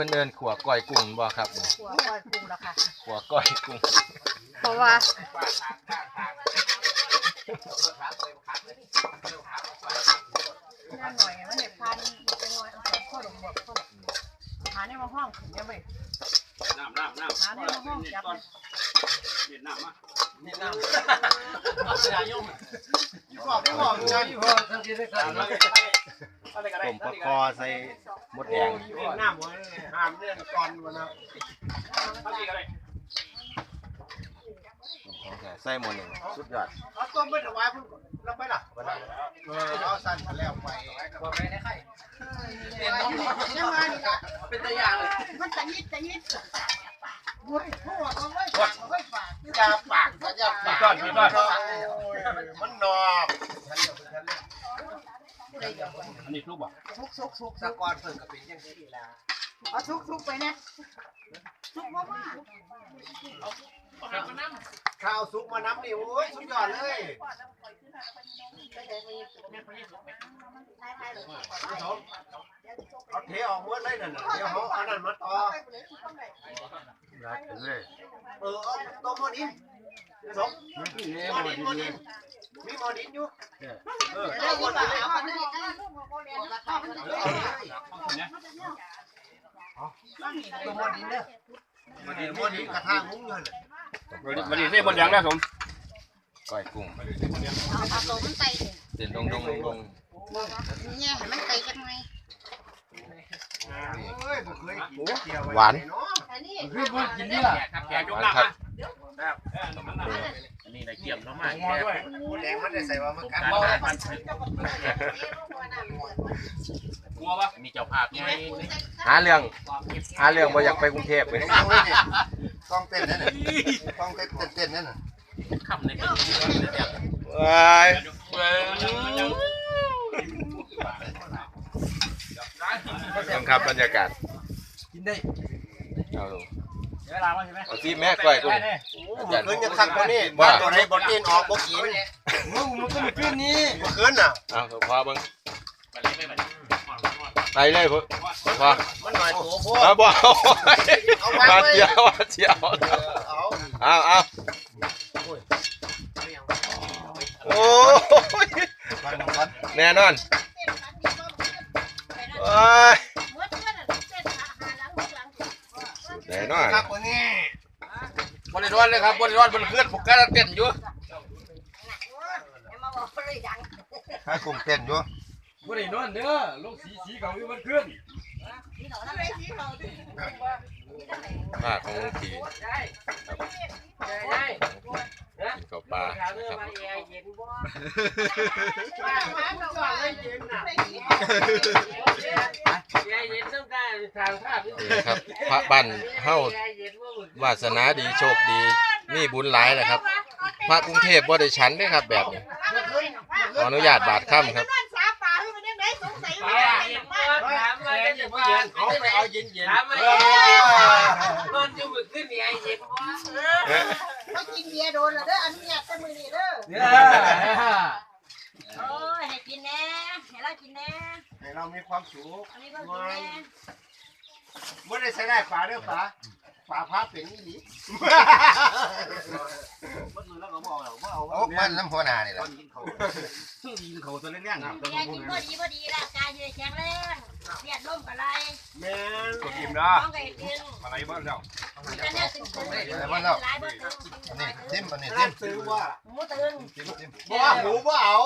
อันนี้เพิ่นเอิ้นขัวก้อยกุ้งบ่ครับขัวก้อยปรุงแล้วค่ะขัวก้อยกุ้งเพราะว่าหน่อยมันเด็ดพันจะงอยเอาใส่ข้อหลงหมดข้อหาในมาห้องยังไม่น้ำน้ำน้ำหาในมาห้องจับเด็ดน้ำมานี่น้ำยายุ่งยี่ห้อยี่ห้อยี่ห้อทั้งที่ได้กันอะไรก็ได้ต้มปลาคอใส่ มดแดงน้ำมันห้ามเรื่องก่อนวันนะอะไรก็ได้ของแท้ใส่หมดเลยสุดยอดเอาต้มไม่ถวายพุ่งแล้วไปล่ะเอาสั้นแล้วไปว่าไปได้ใครยังมานี่ละเป็นตะยางเลยมันจะยิดจะยิดบุ้ยพวกเอาไว้ฝากเอาไว้ฝากยาปากยาปากมันนอก อันนี้ลูกบ่ซุกซุกซุกสะกอนเพิ่งก็เป็นยังที่แล้วเอาซุกซุกไปนี่ยซุกมากมากข้าวซุปมาน้ำนี่โอ้ยสุดยอดเลยเอาเทออกหมดเลยนั่นเดี๋ยวเขาเอานั่นมาต่อรัดไปเลยเออเอาต้มม้อดินสมม้อดินหม้อดิน มีหมอดินอยู่เออได้เอาหยิม้อนดินป่ะเลยเอาคนเอาคนนี้ต้มหมอดินเนี่ยหมอดินหม้อดินกระทะมุ้งเงินวันนี้เรียกบนยังนะผมก้อยกุ้งเอาตัวมันไปเส้นดงดงดงเนี่ยมันไปกันไงเฮ้ยบ่เคยกินเกี่ยหวานคือบ่กินนี่ล่ะแกงยกหวานน้ำครับ อันนี้ในเกี่ยมน้ำมันหม้อด้วยแดงมันได้ใส่ว่ามันกันกลัวปะมีเจ้าภาพไงหาเรื่องหาเรื่องบ่อยากไปกรุงเทพเลยต้องเต้นนั่นน่ะต้องเต้นเต้นนั่นน่ะคำในเป็นว้ายต้องครับบรรยากาศกินได้เอาลง เวลาว่าใช่ไหมเอาที่แม่ก้อยกุ้งอาจารย์คืนยังคักกว่านี้บ้านตัวไหนบ่กินออกบ่กินมึงมันก็มีขึ้นนี้บ่คืนน่ะ เอาพอเบิ่งไปเลยไปเลยไปเลยพอพอมันหน่อยโถโพเอาบ่เอาเอาวางมาไว้เจียวมาเจียวเอาเอาเอาโอ้ยวันวันแน่นอน โอ้ยแน่นอน คักกว่านี้ บริวารเลยครับบริวารมันเคลื่อนผมก็เต้นอยู่ให้กุ้งเต้นอยู่บ่ได้นอนเด้อลงสีสีเขาอยู่มันขึ้นภาคของลุงทีครับกินข้าวปลานะครับนี่ครับพระบ้านเฮา วาสนาดีโชคดีมีบุญหลายแหละครับ พระกรุงเทพบ่ได้ฉันเด้ครับ แบบนี้ขออนุญาตบาทค่ำครับเอาไปเอาเย็นเย็นเขากินเบียร์โดนล้วเด้ออนุญาตแต่มือนี้เด้อเนี่ยโอ้ยให้กินแน่ให้เรากินแน่ให้เรามีความสุขอันนี้ก็กินแน่ไม่ได้ใส่ได้ปลาเด้อปลา ปลาพาเป็นนี่หลีโอ้มันน้ำหัวหน้านี่แหละยิงเขาตัวเล็กๆครับเบียร์กินพอดีพอดีร่างกายจะแข็งแรงเบียดล่มกับไรแม่นตัวทีมนะต้องไก่กินอะไรบ้างเจ้ากันเนี่ยตึงตึงหลายเบอร์ตึงนี่ทิมอันนี้ทิมซื้อว่าหมูตึงทิมทิมบ่หมูบ่เอา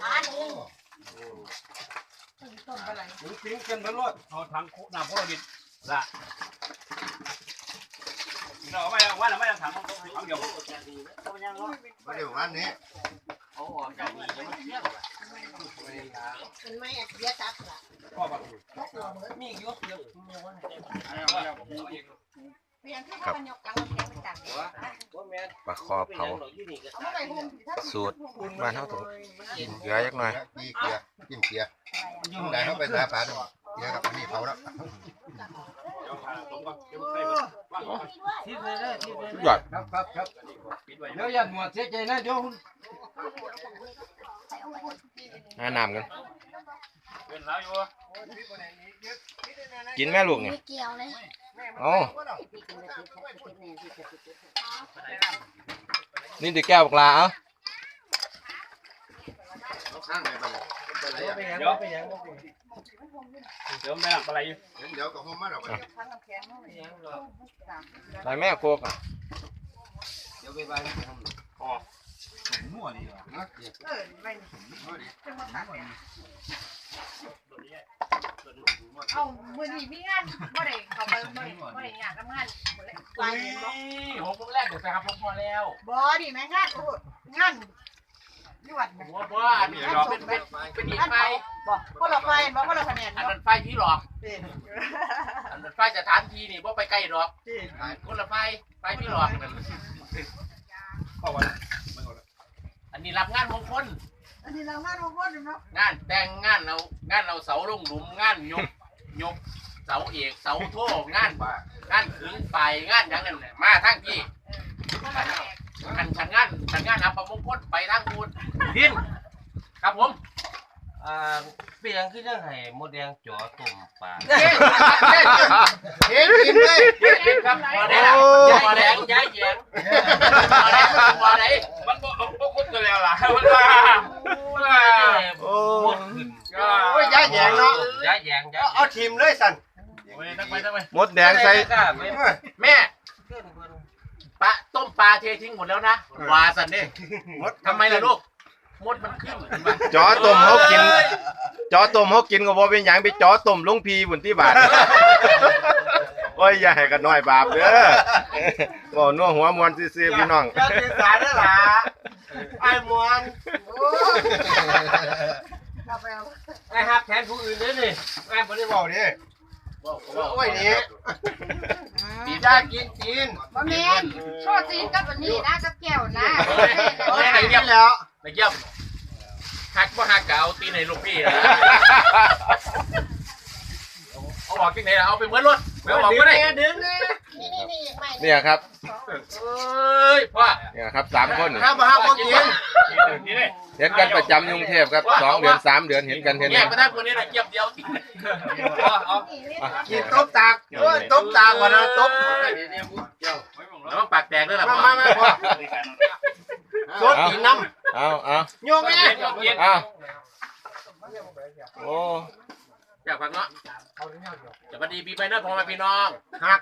ขาตึงถึงปิ้งกันตลอดเอาทางน้ำโคตรดิบละเราไม่เอาว่าเราไม่เอาถังถังเดียวบ่ได้วันนี้เป็นไม่อะเบียร์ตักละพ่อแบบมีอยู่เดียวเบียร์ที่เขายกกังแข็งไปตักปลาคอเผาเอามาไปหุ่มสูตรบ้านเฮาต้องกินเกลือจักหน่อยกีเกียจิ้มเกียได้เข้าไปหาปลาด้วยเกียกับอันนี้เผาแล้วทิศเลยเด้อทิศเลยสุดยอดครับครับครับเดี๋ยวอย่าหมวดเสียใจนะเดี๋ยวหาน้ำกัน เป็นแล้วอยู่กินแม่ลูกนี่ไม่เกี่ยวเลยเอ๋อนี่เด็กแก้วบักลาเอ้า ข้างไหนไปเลยเดี๋ยวเดี๋ยวไม่หลังอะไรอยู่เดี๋ยวก็ห้องมาเราไปใส่แม่โคกอะเดี๋ยวไปไปมั่วดีกว่านะเอามือนี่มีงานบ่ได้เขาไปบ่ได้บ่ได้อยากทำงานบ่ได้ไปห็นบ่ผมพวกแรกเดี๋ยวไปครับพอแล้วบ่ดิแม่งานโอ้งาน วัดแม่ว่าว่าอันนี้เราเป็นเป็นเป็นอีกไฟบ่คนละไฟบ่คนละคะแนนอันเนาะนั้นไฟพี่หลอกนี่อันนั้นไฟสถานที่นี่ว่าไปใกล้หรอกคนละไฟไฟพี่หลอกนั่นอันนี้รับงานมงคลอันนี้เรางานของคนเนาะงานแต่งงานเรางานเราเสาลงหลุมงานยกยกเสาเอกเสาโทงานงานขึงไปงานอย่างนั้นแหละมาทั้งที่ ขันขันงานขันงานอัปมงคลไปทั้งคูณดิน ครับผมอ่าเปียงคือจังไห้มดแดงจ่อตุ่มปลาเย้เย้เฮ้ยกินเลยเย้ครับพอแดงพอแดงย้ายแยงพอแดงพอแดงมันบ่เอาพวกคุณตัวแล้วล่ะมันว่าว่าโอ้มดขึ้นโอ้ยย้ายแยงเนาะย้ายแยงย้ายเอาทีมเลยสันโอ้ยนักไปนักไปมดแดงใส่ กล้าไป แม่ปลา ต้มปลาเททิ้งหมดแล้วนะวาสันนี่มดทำไมล่ะลูกมดมันขึ้นจอต้มเขากิน จอต้มเขากินก็บ่เป็นหยังไปจอต้มลุงพีบุญที่บาทโอ้ยอย่าให้กันน้อยบาปเด้อบ่นัวหัวมวนซื่อๆพี่น้อง เจ้าสื่อสารนั่นล่ะไอ้มวนเอาไปเอาไอ้ฮับแทนผู้อื่นเด้อนี่ไอ้บ่ได้บอกดิ โอ้ยนี่ปีอยากกินจีนบ่แม่นโชดซีนกับอันนี้นะกับแก้วนะโอ้ยกินแล้วไปเยี่ยมหักว่าหักกะเอาตีในลูกพี่นะเอาออกที่ไหนล่ะเอาไปเหมือนรถไม่เอาออกก็ได้ดึงเลยนี่นี่นี่ไม่เนี่ยครับเอ้ยพ่อเนี่ยครับสามคนนี่ข้าวมาห้าโมงกินนี่เลยเห็นกันประจำอยกรุงเทพครับสองเดือนสามเดือนเห็นกันเห็นแยกไปทั้งคนนี้นะเยี่ยมเดียวเอา กินต้มตากโอ้ยต้มตากว่านะต้มแล้วมันปากแตกด้วยล่ะมามามาพ่อสดกินน้เอาเอาำโยงแม่เอาโอ้อยากฟังเนาะจะมาดีปีไปเนอะพ่อแม่พี่น้องหัก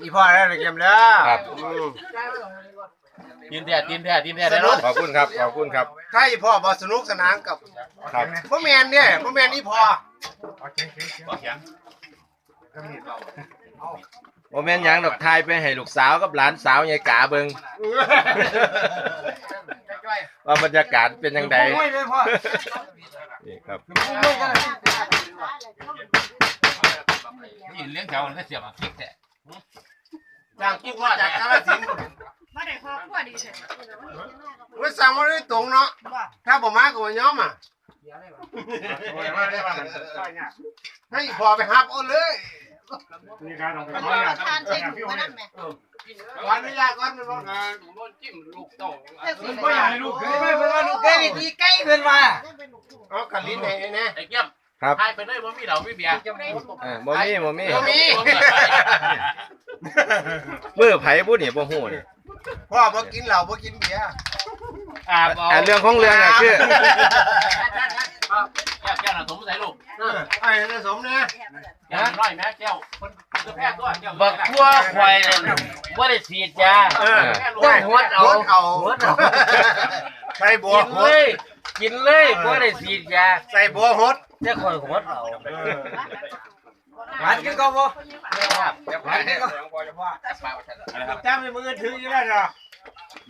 นี่พ่อแล้วเกมแล้วครับดินแท้ดินแท้ดินแท้ได้เนาะขอบคุณครับ ขอบคุณครับใช่พ่อบอสนุกสนานกับครับพ่อแมนเนี่ยพ่อแมนนี่พ่อ โมเมนต์หยังดอกทายไปให้ลูกสาวกับหลานสาวยายกาเบิงว่าบรรยากาศเป็นยังไงไม่เลยพ่อนี่ครับไม่กันนี่เลี้ยงแถวมันก็เสียบอะพริกแต่จากกิ๊กมาจากกาฬสินธุ์มาได้ครอบครัวดีเสร็จมันสั่งมาได้ตรงเนาะว่าถ้าผมมาก็บ่ยอมอะ ให้พ่อไปฮับเอาเลยมันว่าทานใส่ถุงมานั่นแหม่ก่อนไม่ยากก่อนมันบอกจิ้มลูกเต้าแต่สิไม่อยากให้ลูกเคยไม่เป็นว่าลูกเคยนี่ตีใกล้เกินมาเอากะลิ้นให้แน่ไอ้เกี้ยมครับให้ไปเลยบ่มีเหล่ามีเบียร์เออบ่มีบ่มีบ่มีมือไผผู้นี่บ่ฮู้นี่พ่อบ่กินเหล้าบ่กินเบียร์ อาบอ่าเรื่องของเรื่องอะคือ แก้วแก้วน่ะสมใส่ลูกไอ้นั่นสมเนี่ยแก้วน้อยแม่แก้วคนคือแพทย์ด้วยแก้วบักทั่วควายเลยว่าได้ฉีดยาเออต้องหวดเอาหวดเอาหวดเอาใส่บัวกินหเลดย กินเลยว่าได้ฉีดยาใส่บัวหดจะคอยหวดเอาหวานกินก็บ่หวานกินก็จ้ามีมือถืออยู่แล้วเนาะ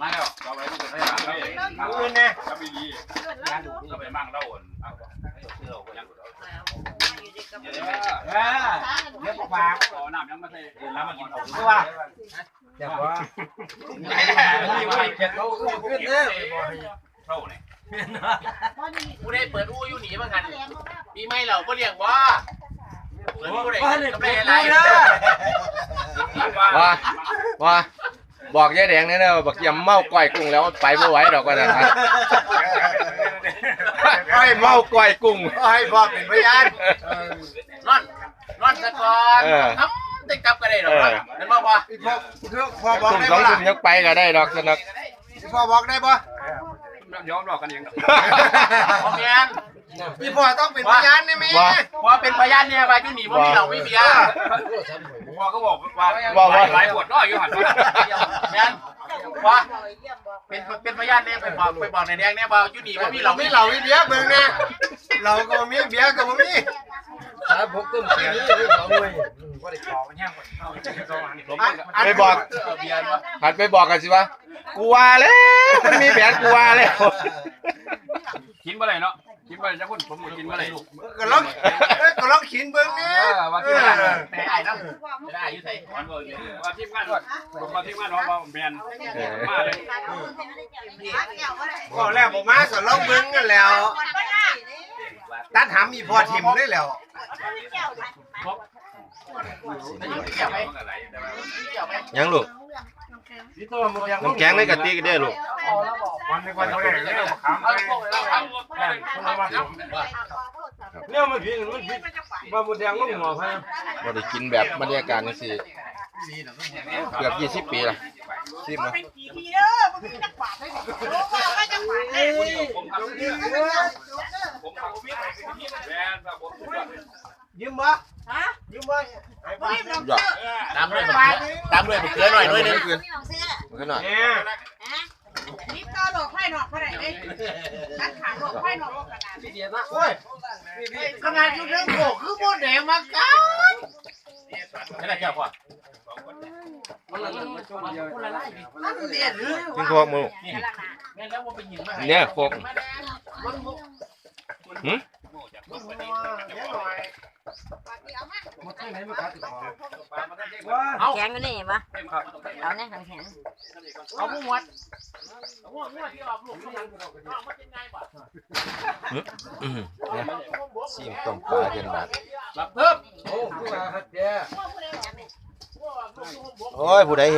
มาแล้วเราไปมันจะได้หาเรามือเนี่ยก็ไปดีก็ไปมั่งเล่าอ่อนอ่าเดี๋ยวฝากเอาน้ำยังมาใส่น้ำมากินเอาตัวว่าเดี๋ยวว่ามีไว้จะเขาขึ้นเด้อเท่าเนี่ยบ่นี่ผู้ใดเปิดอู้อยู่หนีบ้างกันปีใหม่เราก็เลี้ยงว่าเปิดผู้ใดว่าเนี่ยกำเป็ไรนอะไรว่าว่า บอกยายแดงแน่ๆว่าบักยำเมาก้อยกุ้งแล้วไปบ่ไหวดอกว่านั่นนะไอ้เมาก้อยกุ้งให้พ่อเป็นพยานนอนนอนซะก่อนเออครับได้กลับก็ได้หรอกครับนั่นบ่บ่พี่พ่อคือพ่อบอกทุ่มได้สองปะทุ่มยังไปก็ได้ดอกสนักพี่พ่อบอกได้ปะยอมรอกันเองบ่แม่นพี่พ่อต้องเป็นพยานได้ไหมว่าพอเป็นพยานเนี่ยว่าอยู่นี่บ่มีเหล้ามีเบียร์ พ่อก็บอกว่าว่าว่าหลายปวดน้อยอยู่หันแม่นว่าเป็นเป็นพยานเนี่ยไปบอกไปบอกในแดงเนี่ยว่าอยู่นี่บ่มีเหเราล้าไม่มีเหล่าไม่เบี้ยเบิ่งนะเราก็บ่มีเบี้ยก็บ่มีครับผมต้มเสียนี่สองเลยก็ได้ขอมันแห้งหมดไปบอกเอาเบียร์วะหันไปบอกกันสิว่ากูว่าแล้วมันมีแผนกูว่าแล้วกินเมื่อไรเนาะ กินเมื่อไรจะคุณผมกินเมื่อไรก็ลองก็ลองขินเบิ่งนี่ว่าที่งานแต่ไอ้น้ำได้อยู่ไสว่าที่งานว่าที่งานว่าแมนมาเลยก็แล้วบ่มาสลองเบิ่งกันแล้วตัดหำอีพอทิมได้แล้วเกี่ยวไหมเกี่ยวไหมยังลูก น้ำแกงในกะติกเด้อลูกวันในวันเท่าไหร่เนี่ยขามเอาพวกเราทำเนี่ยมันผิดมันผิดว่าบดแดงก็หัวพันบ่ได้กินแบบบรรยากาศจังซี่เกือบ20ปีละซิมนะเป็นกี่ทีเด้อมันคือจังหวะเลยรู้ว่าว่าจังหวะเลยผมทำเนี่ย ผมทำแมนครับผมยืมบ่ฮะยืมบ่ไอ้บ่ป้ารีบลงยอดเสื้อตามด้วยมะเขือตามด้วยมะเขือหน่อยด้วยนึงมันขึ้นหน่อยเนี่ยรีบต่อหลอกไพ่หนอกเท่าไหร่เด้นัดขาหลอกไพ่หนอกกระดาษโอ้ยขนาดอยู่เรื่องโขกคือโมเดลมากันนี่แหละเจ้าพ่อมันละคนละไล่นั่นเดียดหรือกินโคกมึงนี่แม่แล้วว่าไปยิงมาเนี่ยโคกเอาแข็งอยู่นี่ปะเอาเนี่ยแข็งเอาผู้หมวดเอาผู้หมวดที่ออกลูกข้างหลังเอามาเป็นไงบ่อื้อหือเนี่ยซิมต้มปลาเกินบาทรับเพิ่มโอ้ยผู้ใดเฮ็ด